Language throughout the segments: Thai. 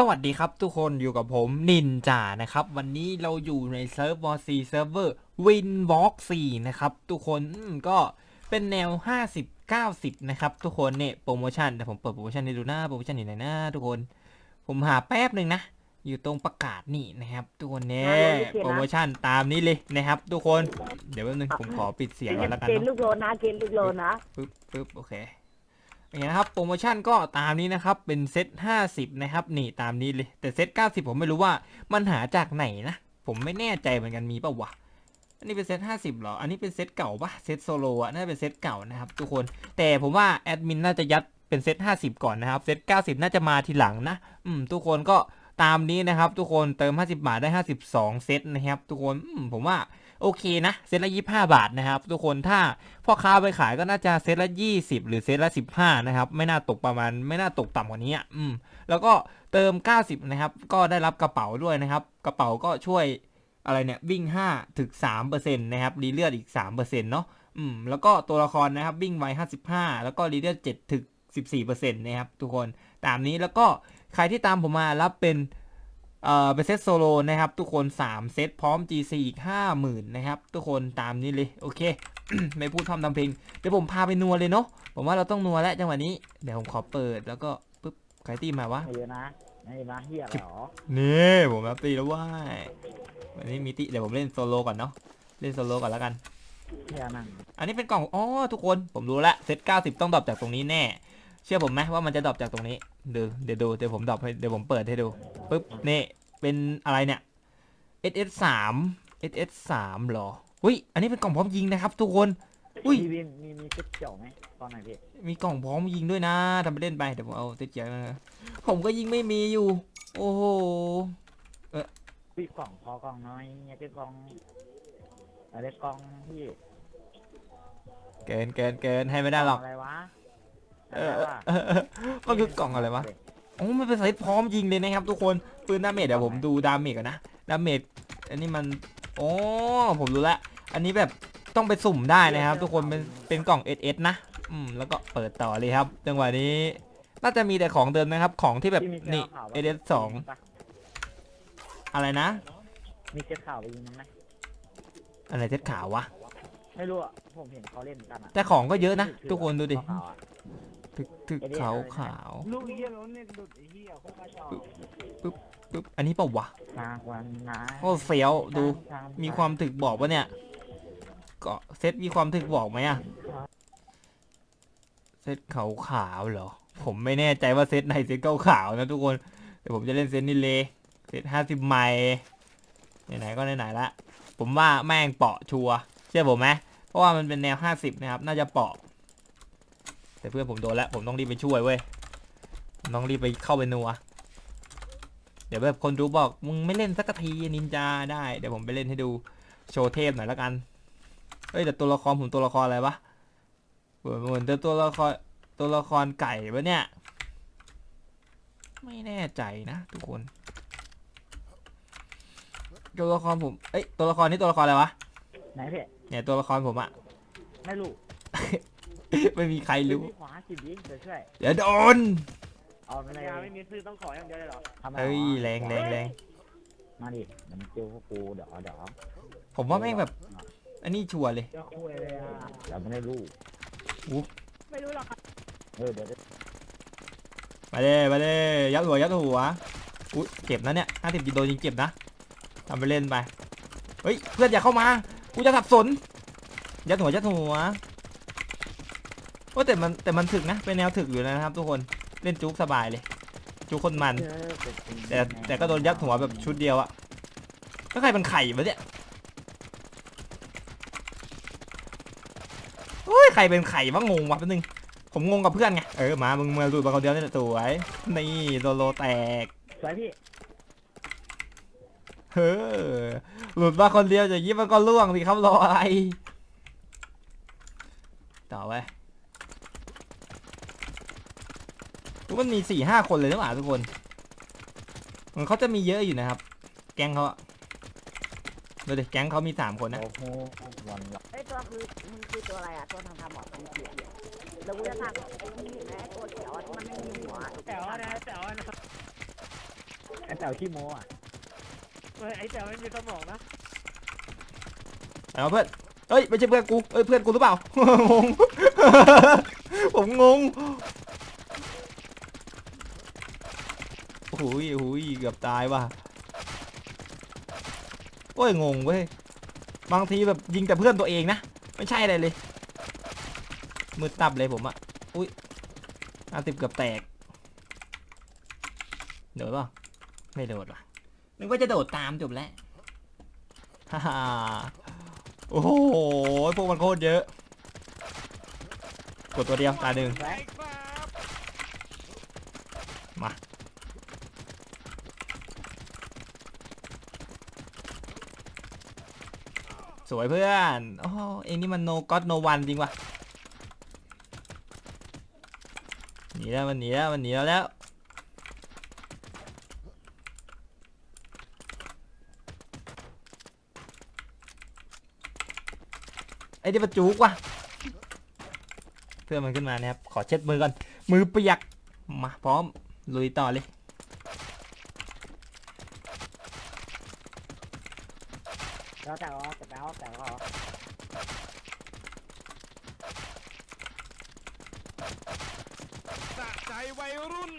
สวัสดีครับทุกคนอยู่กับผมนินจานะครับ วันนี้เราอยู่ในเซิร์ฟวอร์ซีเซิร์ฟเวอร์วินวอล์ก4นะครับ ทุกคนอืมก็เป็นแนว 50 90 นะครับ ทุกคนเนี่ยโปรโมชั่นแต่ผมเปิดโปรโมชั่นให้ดูหน้าโปรโมชั่นอยู่ไหนหน้าทุกคน ผมหาแป๊บหนึ่งนะ อยู่ตรงประกาศนี่นะครับ ทุกคนเนี่ยโปรโมชั่นตามนี้เลยนะครับ ทุกคนเดี๋ยวแป๊บนึงผมขอปิดเสียงก่อนแล้วกันเกณเนาะฑ์ลูกโลนะเกณฑ์ลูกโลนะปึ๊บปึ๊บโอเค อย่างนี้นะครับโปรโมชั่นก็ตามนี้นะครับเป็นเซต50 นะครับ นี่ตามนี้เลยแต่เซต90 ผมไม่รู้ว่ามันหาจากไหนนะ ผมไม่แน่ใจเหมือนกันมีป่าวะอันนี้เป็นเซต50เหรอ อันนี้เป็นเซตเก่าปะเซตโซโลอะน่าจะเป็นเซตเก่านะครับทุกคน แต่ผมว่าแอดมินน่าจะยัดเป็นเซต50 ก่อนนะครับ เซต90 น่าจะมาทีหลังนะ อืม ทุกคนก็ตามนี้นะครับ ทุกคนเติม 50 บาทได้ 52 เซตนะครับ ทุกคนอืมผมว่า โอเคนะเซตละ25บาทนะครับทุกคนถ้าพ่อค้าไปขายก็น่าจะเซตละ20หรือเซตละ15นะครับไม่น่าตกประมาณไม่น่าตกต่ำกว่านี้อะอืมแล้วก็เติม90นะครับก็ได้รับกระเป๋าด้วยนะครับกระเป๋าก็ช่วยอะไรเนี่ยวิ่ง5ถึง3%นต์นะครับรีเลือดอีก3%เซ็นต์เนาะอืมแล้วก็ตัวละครนะครับวิ่งไว55 แล้วก็รีเลือด7ถึง14%นะครับทุกคนตามนี้แล้วก็ใครที่ตามผมมารับเป็น เอ่อเป็นเซตโซโลนะครับ ทุกคน 3 เซตพร้อม GC อีก50,000นะครับ ทุกคนตามนี้เลย โอเค ไม่พูดทำทำเพลง เดี๋ยวผมพาไปนัวเลยเนาะผมว่าเราต้องนัวแล้วจังหวะนี้ เดี๋ยวผมขอเปิดแล้วก็ปึ๊บใครตีมาวะ ไม่เยอะนะไม่เยอะนะเฮียอะไรหรอนี่ผมรับตีแล้วว่ายวันนี้มีติเดี๋ยวผมเล่นโซโลก่อนเนาะเล่นโซโลก่อนแล้วกัน เฮียนั่งอันนี้เป็นกล่องอ๋อทุกคนผมรู้แล้วเซต90 ต้องดรอปจากตรงนี้แน่ เชื่อผมไหมว่ามันจะดรอปจากตรงนี้เดี๋ยวเดี๋ยวดูเดี๋ยวผมดรอปให้เดี๋ยวผมเปิดให้ดู ปึ๊บนี่เป็นอะไรเนี่ย SS 3 SS 3หรออุ้ยอันนี้เป็นกล่องพร้อมยิงนะครับ ทุกคน อุ้ย มีมีมีมีกระเจียวไหมตอนไหนพี่มีกล่องพร้อมยิงด้วยนะทำไปเล่นไปเดี๋ยวผมเอาเต็เจียมาผมก็ยิงไม่มีอยู่ โอ้โหพี่กล่องพอกล่องน้อยเนี่ยเป็นกล่องอะไรกล่องพี่เกินเกินเกินให้ไม่ได้หรอก อะไรวะเออเออเออมันคือกล่องอะไรวะ โอ้มันเป็นไซส์พร้อมยิงเลยนะครับทุกคนปืนดาเมจเดี๋ยวผมดูดาเมจก่อนนะดาเมจอันนี้มันโอ้ผมรู้ละอันนี้แบบต้องไปสุ่มได้นะครับ ทุกคนเป็นเป็นกล่อง SS นะอืมแล้วก็เปิดต่อเลยครับจังหวะนี้น่าจะมีแต่ของเดิมนะครับ ของที่แบบพี่มีเสื้นี่ขาวปะ SS สองอะไรนะ มีเสื้อขาวไปยิงมันไหมอะไรเท็ดขาววะไม่รู้อะผมเห็นเขาเล่นกันอะแต่ของก็เยอะนะทุกคนดูดิ ขาวๆอะถึกถึก SS ขาวอะไรนะขาวลูกเหี้ยรถเนี่ยหลุดไอ้เหี้ยโคตรกระจอกปึ๊บอันนี้เปล่าวะนางวันนาโอ้เฟี้ยวดูตามมีความถึกบอกปะเนี่ยก็เซตมีความถึกบอกไหมอะเซตขาวขาวๆเหรอ ผมไม่แน่ใจว่าเซตไหนเซตขาวขาวๆนะทุกคนเดี๋ยวผมจะเล่นเซตนี้เลยเซตห้าสิบไมล์ไหนๆก็ไหนๆละผมว่าแม่งเปาะชัวร์เชื่อผมไหมเพราะว่ามันเป็นแนวห้าสิบนะครับ น่าจะเปาะ แต่เพื่อนผมโดนแล้วผมต้องรีบไปช่วยเว้ยผมต้องรีบไปเข้าไปนัว เดี๋ยวแบบคนดูบอกมึงไม่เล่นสักทีนินจาได้เดี๋ยวผมไปเล่นให้ดูโชว์เทพหน่อยแล้วกันเอ้ยแต่ตัวละครผมตัวละครอะไรวะเหมือนเหมือนตัวตัวละครตัวละครไก่ปะเนี่ย ไม่แน่ใจนะทุกคน ตัวละครผมเอ้ยตัวละครนี้ตัวละครอะไรวะไหนพี่เนี่ยตัวละครผมอะไม่รู้ ไม่มีใครรู้พี่ขวาจิบดิเดี๋ยวช่วยเดี๋ยวโดน เอาไม่ได้ยาไม่มีซื้อต้องขออย่างเดียวเลยเหรอทำไมเฮ้ยหรอแรงแรงแรงมาดิเดี๋ยวมันเจอพวกกูเดี๋ยวเดี๋ยวผมว่าแม่งแบบ อันนี้ชัวร์เลย จะคุยเลยอะเดี๋ยวไม่ได้รู้ไม่รู้หรอกครับเออเดี๋ยวเดี๋ยวมาเด้มาเด้ยัดหัวยัดหัวอุ้ยเจ็บนะเนี่ยห้าสิบกิโลจริงเจ็บนะทำไปเล่นไป เฮ้ยเพื่อนอย่าเข้ามา กูจะสับสน ยัดหัวยัดหัว โอ้แต่มันแต่มันถึกนะ เป็นแนวถึกอยู่นะครับ ทุกคนเล่นจุกสบายเลย จุกคนมันเจอเป็นจริงแต่แต่ก็โดนยัดหัวแบบชุดเดียวอะก็ใครเป็นไข่วะเนี่ยโอ้ยใครเป็นไข่วะงงวะแป๊บนึงผมงงกับเพื่อนไงเออมามึงมาดูดมาคนเดียวนี่แหละสวยนี่โดโลแตกสวยพี่เฮ้อหลุดมาคนเดียวอย่างนี้มันก็ล่วงสิครับรออะไรต่อไป มันมีสี่ห้าคนเลยนะหว่าทุกคนมันเขาจะมีเยอะอยู่นะครับ แก๊งเขาอะดูดิแก๊งเขามีสามคนนะโอ้โหวันละไอ้ตัวคือมันคือตัวอะไรอะตัวทางทำหมอสีเขียวแล้วกูจะทำไอ้นี่ไอ้ตัวเขียวอะที่มันไม่มีหัวแถวนะแถวนะไอ้เต่าขี้โมอะเฮ้ยไอ้แต่ไม่มีสมองนะเอาเพื่อนเอ้ยไม่ใช่เพื่อนกูเอ้ยเพื่อนกูหรือเปล่างงผมงงโอ้โหยโอ้โหยเกือบตายว่ะโอ้ยงงเว้ยบางทีแบบยิงแต่เพื่อนตัวเองนะ ไม่ใช่อะไรเลยมืดตับเลยผมอะอุ้ยห้าสิบเกือบแตกโดดป่ะไม่โดดว่ะนึกว่าจะโดดตามจบแล้วฮ่าฮ่าโอ้โหพวกมันโคตรเยอะ กดตัวเดียวตาหนึ่ง ไอ้ครับ มา สวยเพื่อนโอ้เองนี่มันโนก็อตโนวันจริงวะหนีแล้วมันหนีแล้วมันหนีแล้วแล้วไอ้ที่ประจุกว่ะเพื่อนมันขึ้นมานะครับขอเช็ดมือก่อนมือเปียกมาพร้อมลุยต่อเลย แล้วแต่ว่าแต่แล้วแต่ว่าสะใจวัยรุ่น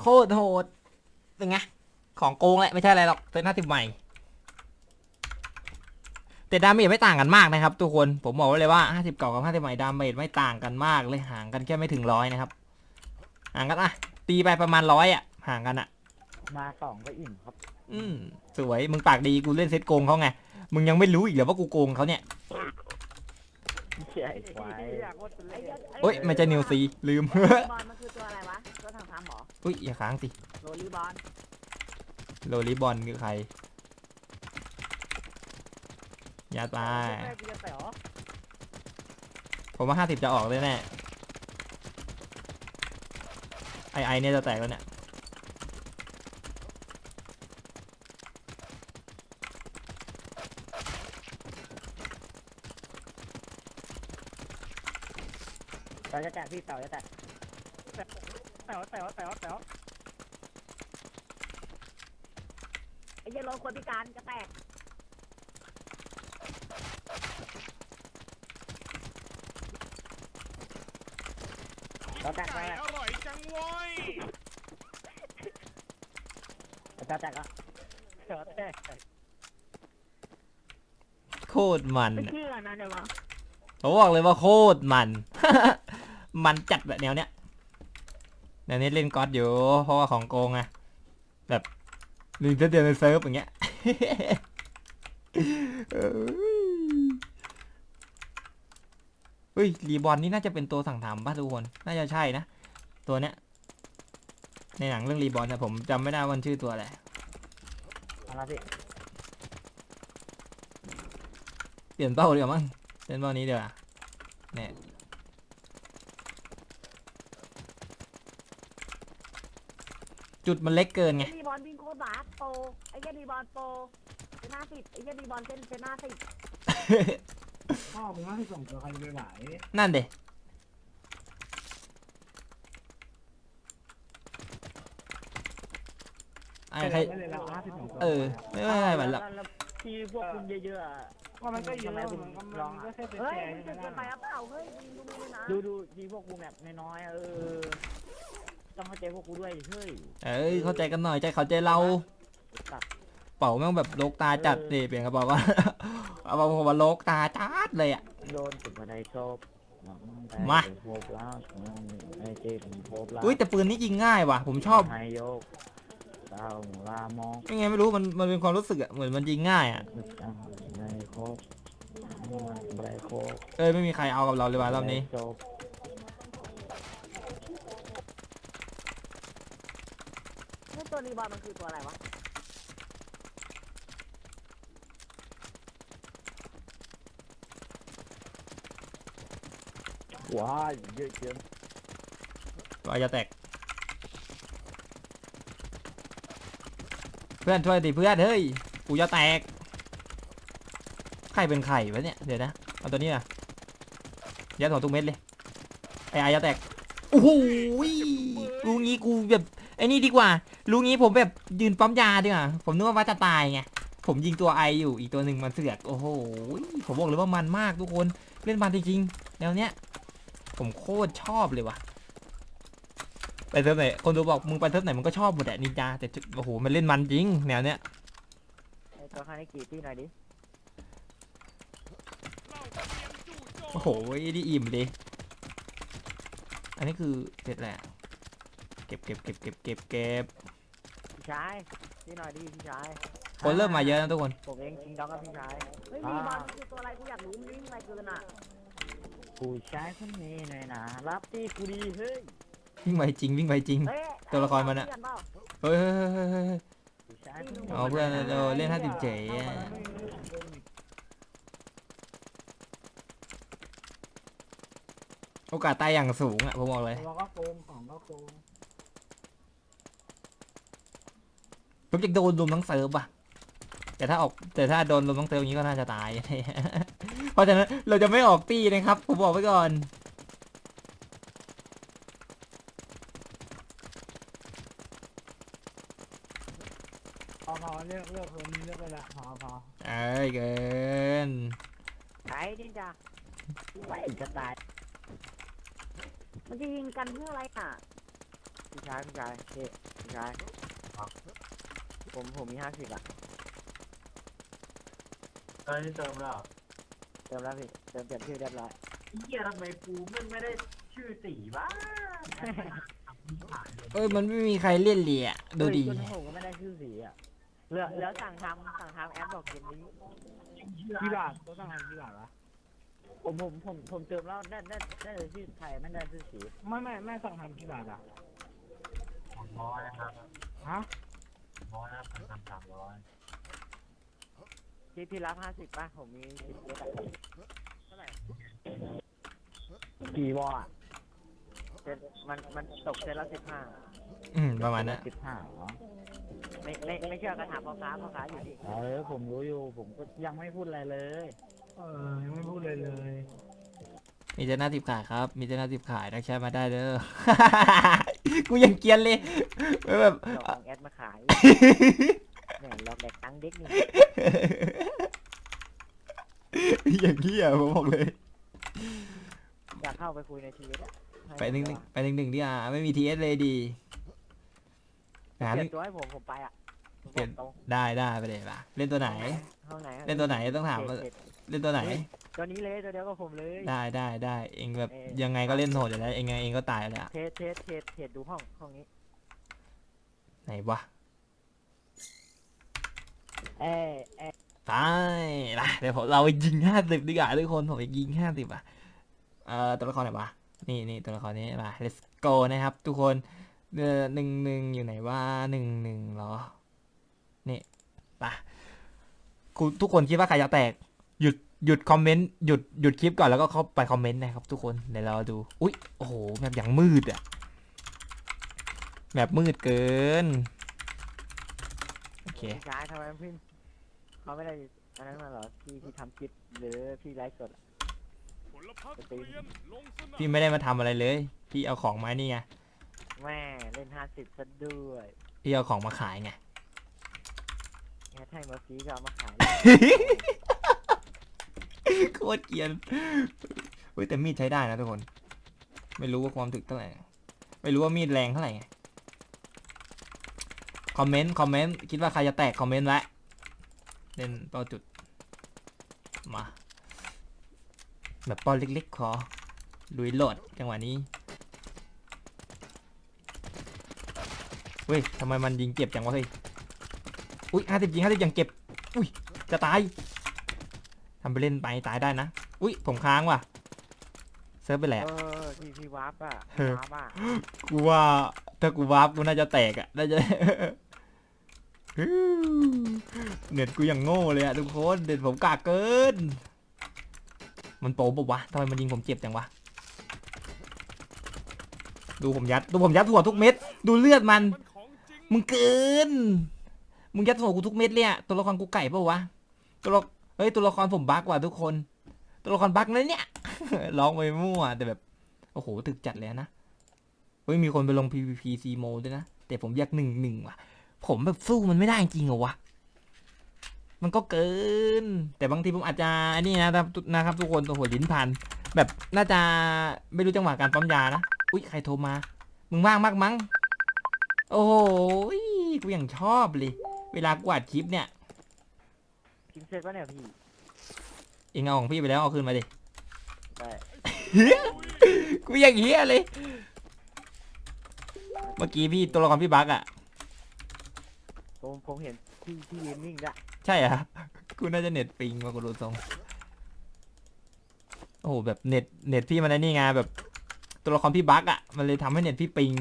โคตรโหดเป็นไง ของโกงแหละ ไม่ใช่อะไรหรอกเซตห้าสิบใหม่ แต่ดาเมจไม่ต่างกันมากนะครับ ทุกคนผมบอกไว้เลยว่าห้าสิบเก่ากับห้าสิบใหม่ดาเมจไม่ต่างกันมากเลยห่างกันแค่ไม่ถึงร้อยนะครับห่างกันอะตีไปประมาณร้อยอะห่างกันอะ มาสองก็อิ่มครับ อืมสวยมึงปากดีกูเล่นเซตโกงเขาไงมึงยังไม่รู้อีกเหรอว่ากูโกงเขาเนี่ยเชี่ยไอ้ควายอยากว่าจะไอ้เล่นเหี้ยเอ้ยไม่ใช่นิวซีลืมโรลีบอลมันคือตัวอะไรวะตัวทางทำหรออุ้ยอย่าค้างสิโรลีบอลโรลิบอลคือใคร ยัดไป แม่กูจะต่หรอผมว่าห้าสิบจะออกเลยแน่ไอไอเนี่ยจะแตกแล้วเนี่ย เต่าจะแตะพี่เต่าจะแตะแต่ว่าแต่ว่าแต่ว่าแต่ว่าไอ้เหี้ยโรคนพิการจะแตก เต่าแตะไก่แล้วอร่อยจังเว้ยเต่าแตะก็แต่ว่าแต่โคตรมันไม่อะเชื่อนะเดี๋ยวมาผมบอกเลยว่าโคตรมัน มันจัดแบบแนวเนี้ยแนวนี้เล่นก๊อตอยู่ เพราะว่าของโกงไงแบบลิงเดียวในเซิร์ฟอย่างเงี้ย เอ้ย เฮ้ยรีบอลนี่น่าจะเป็นตัวสั่งทำป่ะทุกคน น่าจะใช่นะ ตัวเนี้ย ในหนังเรื่องรีบอลแต่ผมจำไม่ได้ว่ามันชื่อตัวอะไรเอาละพี่เปลี่ยนเป้าเดียวามั้งเล่นเป้านี้เดี๋ยวาเนี่ยจุดมันเล็กเกินไง ไอ้รีบอลวิ่งโคตรบาสโปรไอ้เหี้ยรีบอลโปรเป็นหน้าสิบไอ้เหี้ยรีบอลเส้นเป็นหน้าสิบ พ่อมึงว่าที่ส่งตัวใครไปไหวนั่นเดไอ้ใคร ไม่เลยละห้าสิบสองตัวเออ ไม่ไม่ไม่ไม่หรอกแล้วแล้วที่พวกคุณเยอะๆอะก็มันก็เยอะทำไมคุณมันลองก็อะแค่เป็นเฮ้ยแชร์มึงจะเกินไปหรือเปล่าเฮ้ยมึงดูมือนะดูดูทีพวกกูแบบน้อยๆอะเออต้องเข้าใจพวกกูด้วยเฮ้ยเอ้ยเข้าใจกันหน่อยใจเขาใจเรา ตัดเป่าแม่งแบบโลกตาจัดเออเดเปลี่ยนกระเป๋าว่า เอาบอกว่าโลกตาจัดเลยอะ โดนจุดบันไดโชบมาโคบล้าวไอ้เจ๊ผมโคบล้าวอุ้ยแต่ปืนนี้ยิงง่ายว่ะ ผมชอบไฮโยกดาวลามองยังไงไม่รู้มันมันเป็นความรู้สึกอะเหมือนมันยิงง่ายอะนึกจังในโคบบันไดโคบเอ้ยไม่มีใครเอากับเราเลยว่ะรอบนี้โชบนี่ตัวรีบอลมันคือตัวอะไรวะ ว้ายเยอะเกินตัวจะแตก เพื่อนช่วยดิเพื่อนเฮ้ย กูจะแตก ใครเป็นไข่วะเนี่ย เดี๋ยวนะ เอาตัวนี้นะยัดหัวทุกเม็ดเลย ไอ้อายาแตก โอ้โหยรู้งี้กูแบบไอ้นี่ดีกว่ารู้งี้ผมแบบยืนปั๊มยาดีกว่า ผมนึกว่าว่าจะตายไง ผมยิงตัวไออยู่ อีกตัวหนึ่งมันเสือก โอ้โห ผมบอกเลยว่ามันมากทุกคน เล่นมันจริงๆ แนวเนี้ย ผมโคตรชอบเลยว่ะ ไปเซิร์ฟไหน คนดูบอกมึงไปเซิร์ฟไหนมึงก็ชอบหมดแหละนินจาแต่จุดโอ้โหมันเล่นมันจริงแนวเนี้ยไอ้ตัวคานิกิพี่หน่อยดิ โอ้โหดีอิ่มเลยอันนี้คือเสร็จแล้วเก็บเก็บเก็บเก็บเก็บเก็บพี่ชายพี่หน่อยดิพี่ชายคนเริ่มมาเยอะนะทุกคน ผมเองคิงดองกับพี่ชาย เฮ้ยดีบอลคือตัวอะไรกูอยากรู้มันวิ่งอะไรเกินอะ ผู้ชายคนนี้หน่อยนะรับตีกูดีเฮ้ยวิ่งไวจริงวิ่งไวจริง เฮ้ยตัวละครมันอะเพื่เปล่าเฮ้ยเฮ้ยเฮ้ยเฮ้ยเฮ้ยผู้ชายคนนี้เอาเพื่อนเราเล่นห้าสิบเจ๋อะโอกาสตายอย่างสูงอะผมบอกเลยตัวก็โกงของก็โกงผมจะโดนรุมทั้งเซิร์ฟอะแต่ถ้าออกแต่ถ้าโดนรุมทั้งเซิร์ฟอย่างนี้ก็น่าจะตาย เพราะฉะนั้นเราจะไม่ออกตีนะครับ ผมบอกไว้ก่อน พอพอเลือกเลือกคนนี้เลือกไปละพอพอเอ้ยเกิน ไอ้ดิจ้าไม่จะตายมันจะยิงกันเพื่ออะไรอะพี่ชายพี่ชายเฮ้ยพี่ชายผมผมมีห้าสิบอะตอนนี้เติมแล้ว เติมแล้วพี่ เติมเปลี่ยนชื่อเรียบร้อยเฮียทำไมกูมันไม่ได้ชื่อตีบ้าเอ้ยมันไม่มีใครเล่นเลยอะดูดี เฮ้ยจนผมก็ไม่ได้ชื่อสีอะเหลือแล้วสั่งทำสั่งทำแอปบอกเกมนี้กี่บาทตัวตั้งหันกี่บาทวะผมผมผมผมเติมแล้วได้ได้ได้เลยชื่อไทยไม่ได้ชื่อสีไม่ไม่ไม่สั่งทำกี่บาทอะร้อยครับฮะร้อยครับทำสามร้อย พี่พี่รับห้าสิบป่ะ ผมมีสิบเอ็ดอะเท่าไหร่กี่วออะเซตมันมันตกเซตละสิบห้าอืมประมาณนั้นสิบห้าเหรอไม่ไม่ไม่เชื่อกระถามพ่อค้าพ่อค้าอยู่ที่เออผมรู้อยู่ ผมก็ยังไม่พูดอะไรเลย เออ ยังไม่พูดเลยเลย มีเจ้าหน้าที่ขายครับ มีเจ้าหน้าที่ขายนักแชร์มาได้เด้อ กูยังเกรียนเลยแบบหลอกเอาแอดมาขาย เนี่ยหลอกเด็กตังค์เด็กนี่อย่างนี้อะผมบอกเลย อยากเข้าไปคุยในชีวิตอะให้ไปหนึ่งผมไปหนึ่งหนึ่งดิอะไม่มีทีเอสเลยดีหาเปหลี่นึ่ยงนตัวให้ผมผมไปอะผมเปลี่ยนบอกตรงได้ได้ไปเลยป่ะเล่นตัวไหนห้องไหนอะเล่นตัวไหนต้องถามว่าเขตเล่นตัวไหน ตัวนี้เลยตัวเดียวกับผมเลย ได้ได้ได้เองแบบเอ่อยังไงก็เล่นโหดอยู่แล้วเองไงเองก็ตายแล้วเทสเทสเทสเทสดูห้องห้องนี้ไหนวะ เอ้ยเอ้ยตายละเดี๋ยวผมเรายิงห้าสิบดีกว่าทุกคนผมจะยิงห้าสิบอะเอ่อตัวละครไหนวะนี่นี่ตัวละครนี้มา let's go นะครับ ทุกคนเอ่อหนึ่งหนึ่งอยู่ไหนว่าหนึ่งหนึ่งเหรอ นี่ปะคุณทุกคนคิดว่าใครจะแตก หยุดหยุดคอมเมนต์หยุดหยุดคลิปก่อนแล้วก็เข้าไปคอมเมนต์นะครับ ทุกคนเดี๋ยวเราดูอุ๊ยโอ้โหแบบอย่างมืดอะแบบมืดเกิน เค พี่ชายทำไมพี่เขาไม่ได้อันนั้นมาเหรอพี่ที่ทำคลิปหรือพี่ไลฟ์สดอะสตรีมพี่ไม่ได้มาทำอะไรเลย พี่เอาของมานี่ไง แม่เล่นห้าสิบซะด้วยพี่เอาของมาขายไง แค่แท่งมาซีก็เอามาขายโคตรเกรียนเฮ้ยแต่มีดใช้ได้นะทุกคน ไม่รู้ว่าความถึกเท่าไหร่ ไม่รู้ว่ามีดแรงเท่าไหร่ไง คอมเมนต์ คอมเมนต์ คิดว่าใครจะแตก คอมเมนต์ไว้เล่นเป้าจุด มา แบบป้อนเล็กๆพอลุยโหลดจังหวะนี้ เว้ยทำไมมันยิงเจ็บจังวะเฮ้ย อุ้ยห้าสิบยิงห้าสิบยังเจ็บ อุ้ย จะตายทำไปเล่นไปตายได้นะ อุ้ย ผมค้างว่ะ เซิร์ฟไปแหละเออพี่พี่วาร์ปอะเออวาร์ปอะกูว่าถ้ากูวาร์ปกูน่าจะแตกอะน่าจะ เน็ตกูอย่างโง่เลยอะทุกคนเน็ตผมกากเกิน มันโป๊ปะวะทำไมมันยิงผมเจ็บจังวะ ดูผมยัด ดูผมยัดหัวทุกเม็ด ดูเลือดมัน มึงเกิน มึงยัดหัวกูทุกเม็ดเลยอะตัวละครกูไก่ปะวะ ตัวละเฮ้ยตัวละครผมบั๊กว่ะทุกคน ตัวละครบั๊กนะเนี่ย ร้องไปมั่วแต่แบบ โอ้โหถึกจัดเลยนะ เฮ้ยมีคนไปลง PVP C m o ด้วยนะ แต่ผมอยากหนึ่งหนึ่งว่ะ ผมแบบสู้มันไม่ได้จริงเหรอวะ มันก็เกิน แต่บางทีผมอาจจะอันนี่นะครับนะครับ ทุกคนตัวหัวลิ้นพัน แบบน่าจะไม่รู้จังหวะการปั๊มยานะ อุ้ยใครโทรมา มึงว่างมากมั้ง โอ้โหยกูอย่างชอบเลย เวลากูอัดคลิปเนี่ยกินเสร็จปะเนี่ยพี่ เองเอาของพี่ไปแล้วเอาคืนมาดิ ได้กูอย่างเฮียเลย เมื่อกี้พี่ตัวละครพี่บักอะ ผมผมเห็นที่ที่ยืนนิ่งละใช่เหรอะกูน่าจะเน็ตปิงมากูดูทรงโอ้โหแบบเน็ตเน็ตพี่มันไอ้นี่ไงแบบ ตัวละครพี่บักอะมันเลยทำให้เน็ตพี่ปิง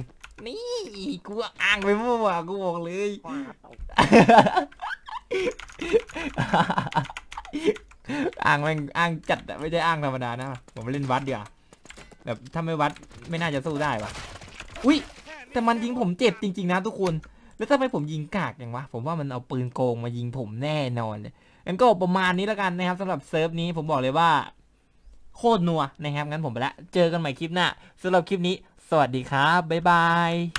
นี่กูอ้างไปมั่วกูบอกเลยว้าตกอ้างแม่งอ้างจัดอะไม่ใช่อ้างธรรมดานะผมเล่นวัดเดียวาแบบถ้าไม่วัดไม่น่าจะสู้ได้วะอุ้ยแต่มันยิงผมเจ็บจริง ๆ นะทุกคน แล้วทำไมผมยิงกากอย่างวะ ผมว่ามันเอาปืนโกงมายิงผมแน่นอนเลยงั้นก็ประมาณนี้แล้วกันนะครับสำหรับเซิร์ฟนี้ผมบอกเลยว่า โคตรนัวนะครับงั้นผมไปละ เจอกันใหม่คลิปหน้าสำหรับคลิปนี้ สวัสดีครับบ๊ายบาย